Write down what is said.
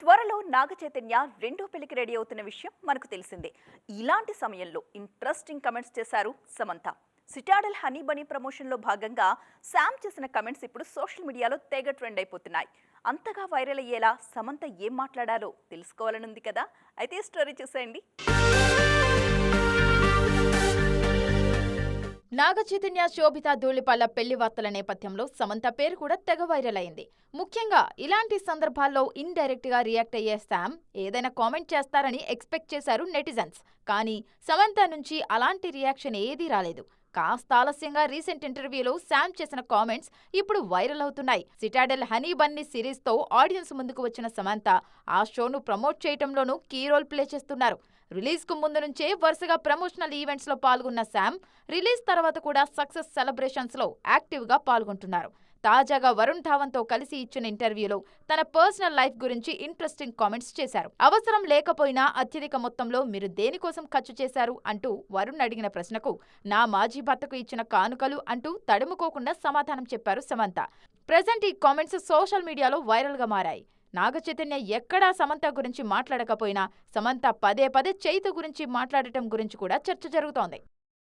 త్వరలో నాగ చైతన్య రెండో పెళ్ళికి రెడీ అవుతున్న విషయం మనకు తెలిసిందే. ఇలాంటి సమయంలో ఇంట్రెస్టింగ్ కమెంట్స్ చేశారు సమంత. సిటాడల్ హనీ బనీ ప్రమోషన్లో భాగంగా శామ్ చేసిన కమెంట్స్ ఇప్పుడు సోషల్ మీడియాలో తెగ ట్రెండ్ అయిపోతున్నాయి. అంతగా వైరల్ అయ్యేలా సమంత ఏం మాట్లాడాలో తెలుసుకోవాలనుంది కదా? అయితే స్టోరీ చూసేయండి. నాగచైతన్య శోభిత ధూళిపాళ్ళ పెళ్ళి వార్తల నేపథ్యంలో సమంత పేరు కూడా తెగ వైరల్ అయింది. ముఖ్యంగా ఇలాంటి సందర్భాల్లో ఇండైరెక్ట్గా రియాక్ట్ అయ్యే శామ్ ఏదైనా కామెంట్ చేస్తారని ఎక్స్పెక్ట్ చేశారు నెటిజన్స్ కానీ సమంత నుంచి అలాంటి రియాక్షన్ ఏదీ రాలేదు. కాస్త ఆలస్యంగా రీసెంట్ ఇంటర్వ్యూలో శామ్ చేసిన కామెంట్స్ ఇప్పుడు వైరల్ అవుతున్నాయి. సిటాడెల్ హనీ బన్నీ సిరీస్తో ఆడియన్స్ ముందుకు వచ్చిన సమంత ఆ షోను ప్రమోట్ చేయటంలోనూ కీ రోల్ ప్లే చేస్తున్నారు. రిలీజ్కు ముందు నుంచే వరుసగా ప్రమోషనల్ ఈవెంట్స్లో పాల్గొన్న శామ్ రిలీజ్ తర్వాత కూడా సక్సెస్ సెలబ్రేషన్స్లో యాక్టివ్గా పాల్గొంటున్నారు. తాజాగా వరుణ్ ధావన్తో కలిసి ఇచ్చిన ఇంటర్వ్యూలో తన పర్సనల్ లైఫ్ గురించి ఇంట్రెస్టింగ్ కామెంట్స్ చేశారు. అవసరం లేకపోయినా అత్యధిక మొత్తంలో మీరు దేనికోసం ఖర్చు చేశారు అంటూ వరుణ్ అడిగిన ప్రశ్నకు నా మాజీ భర్తకు ఇచ్చిన కానుకలు అంటూ తడుముకోకుండా సమాధానం చెప్పారు సమంత. ప్రజెంట్ ఈ కామెంట్స్ సోషల్ మీడియాలో వైరల్గా మారాయి. నాగ చైతన్య ఎక్కడా సమంత గురించి మాట్లాడకపోయినా సమంత పదే పదే చైతు గురించి మాట్లాడటం గురించి కూడా చర్చ జరుగుతోంది.